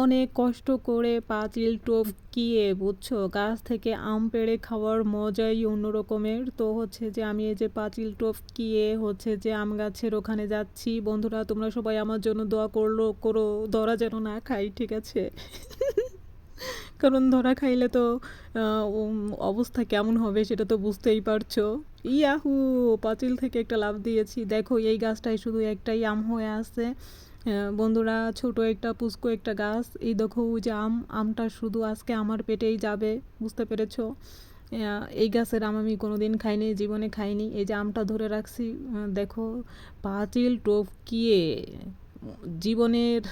অনেক কষ্ট করে পাঁচিল টপকিয়ে, বুঝছ? গাছ থেকে আম পেড়ে খাওয়ার মজাই অন্য রকমের তো হচ্ছে যে আমি এই যে পাঁচিল টপকিয়ে হচ্ছে যে আম গাছের ওখানে যাচ্ছি। বন্ধুরা, তোমরা সবাই আমার জন্য দোয়া করল, করো দরা যেন না খাই, ঠিক আছে? কারণ ধরা খাইলে তো অবস্থা কেমন হবে সেটা তো বুঝতেই পারছ। ইয়াহু পাঁচিল থেকে একটা লাভ দিয়েছি। দেখো, এই গাছটায় শুধু একটাই আম হয়ে আছে। বন্ধুরা ছোট একটা পুষ্কো একটা গাছ। এই দেখো যে আম আমটা শুধু আজকে আমার পেটেই যাবে বুঝতে পেরেছ? আহ, এই গাছের আম আমি কোনো দিন খাইনি জীবনে খাইনি। এই যে আমটা ধরে রাখছি দেখো পাঁচিল টপকিয়ে জীবনের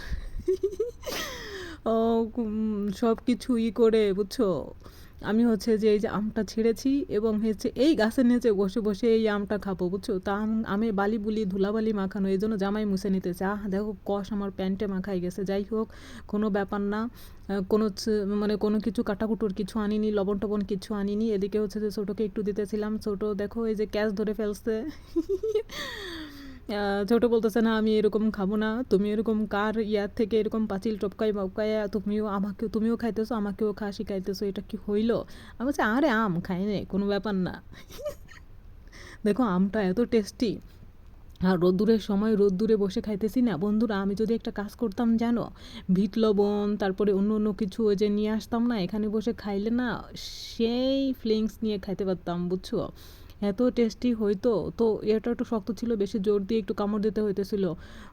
সব কিছু ই করে বুঝছ? আমি হচ্ছে যে এই যে আমটা ছিঁড়েছি এবং হচ্ছে এই গাছের নিচে বসে বসে এই আমটা খাব, বুঝছ? তা আমি বালি বুলি, ধুলাবালি মাখানো, এই জন্য জামাই মুছে নিতেছে। আহ, দেখো কষ আমার প্যান্টে মাখাই গেছে। যাই হোক, কোনো ব্যাপার না। কোনো মানে কোনো কিছু কাটাকুটোর কিছু আনিনি, লবণ টবণ কিছু আনিনি। এদিকে হচ্ছে যে ছোটোকে একটু দিতেছিলাম। ছোটো দেখো এই যে ক্যাচ ধরে ফেলছে। ছোট বলতেছে, না, আমি এরকম খাব না। তুমি এরকম কার ইয়ার থেকে এরকম পাঁচিল টপকাই বপকায় তুমিও আমাকে, তুমিও খাইতেছো, আমাকেও খা, শিখাইতেছো, এটা কি হইল? আমি বলছি, আরে, আম খাই নে, কোনো ব্যাপার না। দেখো, আমটা এত টেস্টি আর রোদ্দুরের সময় রোদ্দুরে বসে খাইতেছি না। বন্ধুরা, আমি যদি একটা কাজ করতাম, জানো? ভিট লবণ, তারপরে অন্য অন্য কিছু ওই যে নিয়ে আসতাম না, এখানে বসে খাইলে না, সেই ফিলিংস নিয়ে খাইতে পারতাম, বুঝছ? এত টেস্টি হইতো তো এটা একটু শক্ত ছিল, বেশি জোর দিয়ে একটু কামড় দিতে হইতেছিল,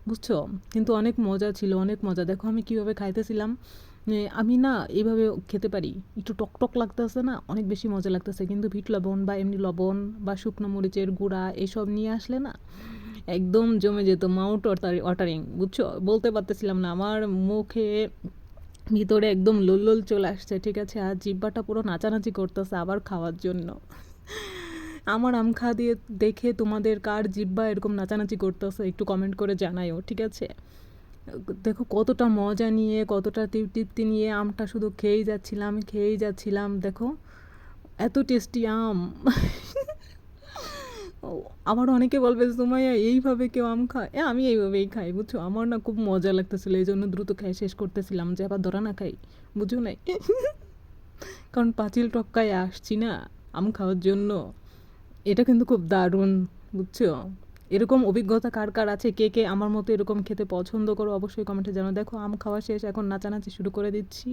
বুঝছ? কিন্তু অনেক মজা ছিল, অনেক মজা। দেখো আমি কীভাবে খাইতেছিলাম আমি না এইভাবে খেতে পারি। একটু টক টক লাগতেছে না, অনেক বেশি মজা লাগতেছে। কিন্তু ভিট লবণ বা এমনি লবণ বা শুকনো মরিচের গুঁড়া এসব নিয়ে আসলে না, একদম জমে যেত মাউন্ট ওয়াটারিং, বুঝছ? বলতে পারতেছিলাম না, আমার মুখে ভিতরে একদম লোল লোল চলে আসছে, ঠিক আছে? আর জিব্বাটা পুরো নাচানাচি করতেছে আবার খাওয়ার জন্য। আমার আম খা দিয়ে দেখে তোমাদের কার জিব্বা এরকম নাচানাচি করতেছে, একটু কমেন্ট করে জানাইও ঠিক আছে? দেখো কতটা মজা নিয়ে, কতটা তৃপ্তি নিয়ে আমটা শুধু খেয়েই যাচ্ছিলাম খেয়েই যাচ্ছিলাম, দেখো। এত টেস্টি আম। আবার অনেকে বলবে সুমাইয়া, এইভাবে কেউ আম খায়? আমি এইভাবেই খাই, বুঝছ? আমার না খুব মজা লাগতেছিল এই জন্য দ্রুত খাই, শেষ করতেছিলাম, যে আবার ধরা না খাই, বুঝো নাই? কারণ পাঁচিল টপকায় আসছি না, আম খাওয়ার জন্য। এটা কিন্তু খুব দারুণ, বুঝছ? এরকম অভিজ্ঞতা কার কার আছে? কে কে আমার মতো এরকম খেতে পছন্দ করো, অবশ্যই কমেন্টে জানাও। দেখো, আম খাওয়া শেষ, এখন নাচানাচি শুরু করে দিচ্ছি,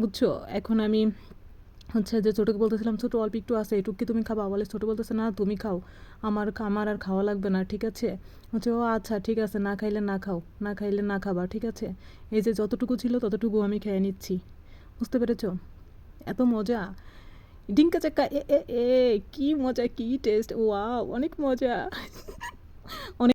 বুঝছ? এখন আমি হচ্ছে যে ছোটোকে বলতেছিলাম, ছোটো, অল্প একটু আছে, এটুকু কি তুমি খাবা? বলে, ছোটো বলতেছে, না, তুমি খাও। আমার আমার আর খাওয়া লাগবে না, ঠিক আছে? হচ্ছে ও আচ্ছা ঠিক আছে, না খাইলে না খাও, না খাইলে না খাবা, ঠিক আছে? এই যে যতটুকু ছিল, ততটুকু আমি খেয়ে নিচ্ছি। বুঝতে পেরেছ? এত মজা। ডিঙ্কা চাক্কা এ এ এ কি মজা কি টেস্ট ওয়াও অনেক মজা অনেক